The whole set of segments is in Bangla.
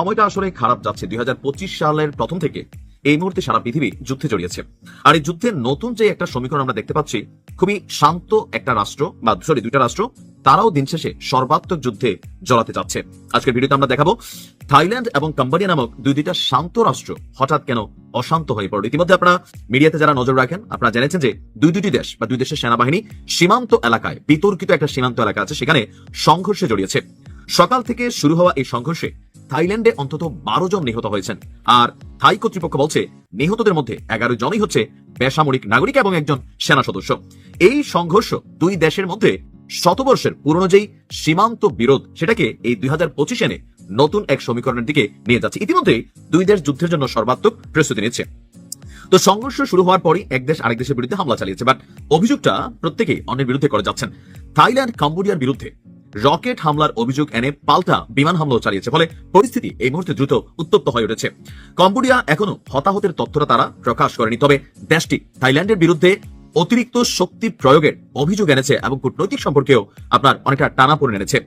সময়টা আসলে খারাপ যাচ্ছে। দুই সালের প্রথম থেকে এই মুহূর্তে সারা পৃথিবী যুদ্ধে জড়িয়েছে। আর এই যুদ্ধের নতুন যে একটা সমীকরণ আমরা দেখতে পাচ্ছি, খুবই শান্ত একটা রাষ্ট্র, বা সরি, দুইটা রাষ্ট্র, তারাও দিন শেষে সর্বাত্মক যুদ্ধে জড়াতে যাচ্ছে। আজকের ভিডিওতে আমরা দেখাবো থাইল্যান্ড এবং কম্বোডিয়া নামক দুই দুইটা শান্ত রাষ্ট্র হঠাৎ কেন অশান্ত হয়ে পড়ল। ইতিমধ্যে আপনারা মিডিয়াতে যারা নজর রাখেন, আপনারা জেনেছেন যে দুই দুটি দেশ বা দুই দেশের সেনাবাহিনী সীমান্ত এলাকায় বিতর্কিত একটা সীমান্ত এলাকা আছে, সেখানে সংঘর্ষে জড়িয়েছে। সকাল থেকে শুরু হওয়া এই সংঘর্ষে থাইল্যান্ডে অন্তত বারো জন নিহত হয়েছেন। আর থাই কর্তৃপক্ষ বলছে, নিহতদের মধ্যে এগারো জনই হচ্ছে বেসামরিক নাগরিক এবং একজন সেনা সদস্য। এই সংঘর্ষ দুই দেশের মধ্যে শতবর্ষের পুরনো যেই সীমান্ত বিরোধ, সেটাকে এই দুই হাজার পঁচিশ এনে নতুন এক সমীকরণের দিকে নিয়ে যাচ্ছে। ইতিমধ্যে দুই দেশ যুদ্ধের জন্য সর্বাত্মক প্রস্তুতি নিচ্ছে। তো সংঘর্ষ শুরু হওয়ার পরই এক দেশ আরেক দেশের বিরুদ্ধে হামলা চালিয়েছে, বাট অভিযোগটা প্রত্যেকেই অন্যের বিরুদ্ধে করে যাচ্ছেন। থাইল্যান্ড, কম্বোডিয়ার বিরুদ্ধে রকেট হামলার অভিযোগ এনে পাল্টা বিমান হামলাও চালিয়েছে, ফলে পরিস্থিতি এই মুহূর্তে দ্রুত উত্তপ্ত হয়ে উঠেছে। কম্বোডিয়া এখনও হতাহতের তথ্যটা তারা প্রকাশ করেনি, তবে দেশটি থাইল্যান্ডের বিরুদ্ধে অতিরিক্ত শক্তি প্রয়োগের অভিযোগ এনেছে এবং কূটনৈতিক সম্পর্কেও আপনার অনেকটা টানা পড়ে এনেছে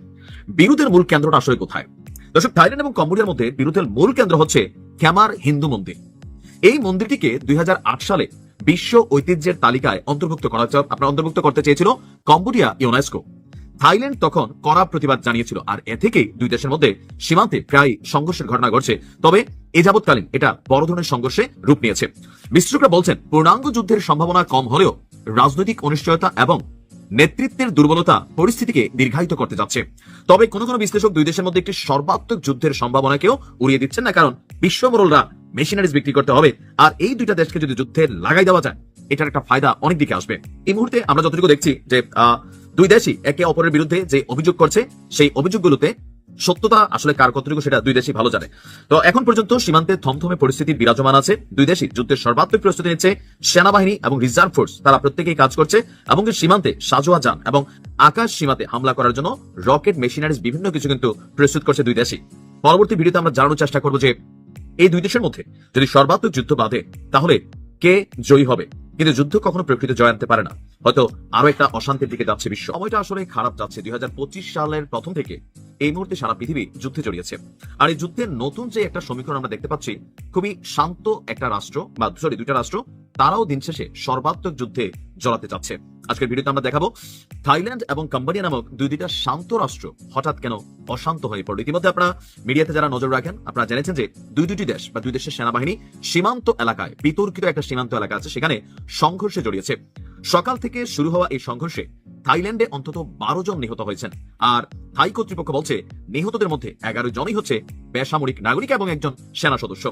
বিরোধের মূল কেন্দ্রটা আসলে কোথায়? দর্শক, থাইল্যান্ড এবং কম্বোডিয়ার মধ্যে বিরোধের মূল কেন্দ্র হচ্ছে ক্যামার হিন্দু মন্দির। এই মন্দিরটিকে দুই হাজার আট সালে বিশ্ব ঐতিহ্যের তালিকায় অন্তর্ভুক্ত করা, আপনার অন্তর্ভুক্ত করতে চেয়েছিল কম্বোডিয়া ইউনেস্কো। থাইল্যান্ড তখন কড়া প্রতিবাদ জানিয়েছিল, আর এ থেকেই দুই দেশের মধ্যে সীমান্তে প্রায় সংঘর্ষের ঘটনা ঘটছে। তবে এ যাবৎকালীন এটা বড় ধরনের সংঘর্ষে রূপ নিয়েছে। বিশ্লেষকরা বলছেন, পূর্ণাঙ্গ যুদ্ধের সম্ভাবনা কম হলেও রাজনৈতিক অনিশ্চয়তা এবং নেতৃত্বের দুর্বলতা পরিস্থিতিকে দীর্ঘায়িত করতে যাচ্ছে। তবে কোনো কোনো বিশ্লেষক দুই দেশের মধ্যে একটি সর্বাত্মক যুদ্ধের সম্ভাবনাকেও উড়িয়ে দিচ্ছেন না, কারণ বিশ্বমোড়লরা মেশিনারিজ বিক্রি করতে হবে, আর এই দুইটা দেশকে যদি যুদ্ধে লাগাই দেওয়া যায় এটার একটা ফায়দা অনেক দিকে আসবে। এই মুহূর্তে আমরা যতটুকু দেখছি যে দুই দেশই একে অপরের বিরুদ্ধে যে অভিযোগ করছে, সেই অভিযোগগুলোতে সত্যতা আসলে কার কতটুকু সেটা দুই দেশই ভালো জানে। তো এখন পর্যন্ত সীমান্তে থমথমে পরিস্থিতি বিরাজমান আছে। দুই দেশই যুদ্ধের সর্বাত্মক প্রস্তুতি নিচ্ছে। সেনাবাহিনী এবং রিজার্ভ ফোর্স তারা প্রত্যেকেই কাজ করছে এবং সীমান্তে সাজোয়া যান এবং আকাশ সীমাতে হামলা করার জন্য রকেট, মেশিনারিজ বিভিন্ন কিছু কিন্তু প্রস্তুত করছে দুই দেশই। পরবর্তী ভিডিওতে আমরা জানানোর চেষ্টা করব যে, এই দুই দেশের মধ্যে যদি সর্বাত্মক যুদ্ধ বাঁধে, তাহলে কে জয়ী হবে? কিন্তু যুদ্ধ কখনো প্রকৃত জয় আনতে পারে না। হয়তো আরও একটা অশান্তির দিকে যাচ্ছে বিশ্ব। সময়টা আসলে খারাপ যাচ্ছে। দুই হাজার পঁচিশ সালের প্রথম থেকে এই মুহূর্তে সারা পৃথিবী যুদ্ধে জড়িয়েছে। আর এই যুদ্ধের নতুন যে একটা সমীকরণ আমরা দেখতে পাচ্ছি, খুবই শান্ত একটা রাষ্ট্র, বা সরি দুইটা রাষ্ট্র, তারাও দিন শেষে সর্বাত্মক যুদ্ধে জড়াতে যাচ্ছে আজকের ভিডিওতে আমরা দেখাবো থাইল্যান্ড এবং কম্বোডিয়া নামক দুই দুইটা শান্ত রাষ্ট্র হঠাৎ কেন অশান্ত হয়ে পড়ল। ইতিমধ্যে আপনারা মিডিয়াতে যারা নজর রাখেন, আপনারা জেনেছেন যে দুই দুটি দেশ বা দুই দেশের সেনাবাহিনী সীমান্ত এলাকায়, বিতর্কিত একটা সীমান্ত এলাকা আছে, সেখানে সংঘর্ষে জড়িয়েছে। সকাল থেকে শুরু হওয়া এই সংঘর্ষে থাইল্যান্ডে অন্তত বারো জন নিহত হয়েছেন। আর থাই কর্তৃপক্ষ বলছে, নিহতদের মধ্যে এগারো জনই হচ্ছে বেসামরিক নাগরিক এবং একজন সেনা সদস্য।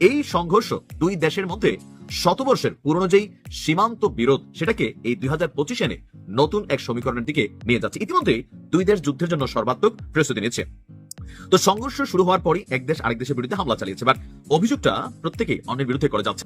এই সংঘর্ষ দুই দেশের মধ্যে শতবর্ষের পুরনো যেই সীমান্ত বিরোধ, সেটাকে এই দুই হাজার পঁচিশ এনে নতুন এক সমীকরণের দিকে নিয়ে যাচ্ছে। ইতিমধ্যে দুই দেশ যুদ্ধের জন্য সর্বাত্মক প্রস্তুতি নিচ্ছে। তো সংঘর্ষ শুরু হওয়ার পরই এক দেশ আরেক দেশের বিরুদ্ধে হামলা চালিয়েছে বাট অভিযোগটা প্রত্যেকেই অন্যের বিরুদ্ধে করে যাচ্ছে।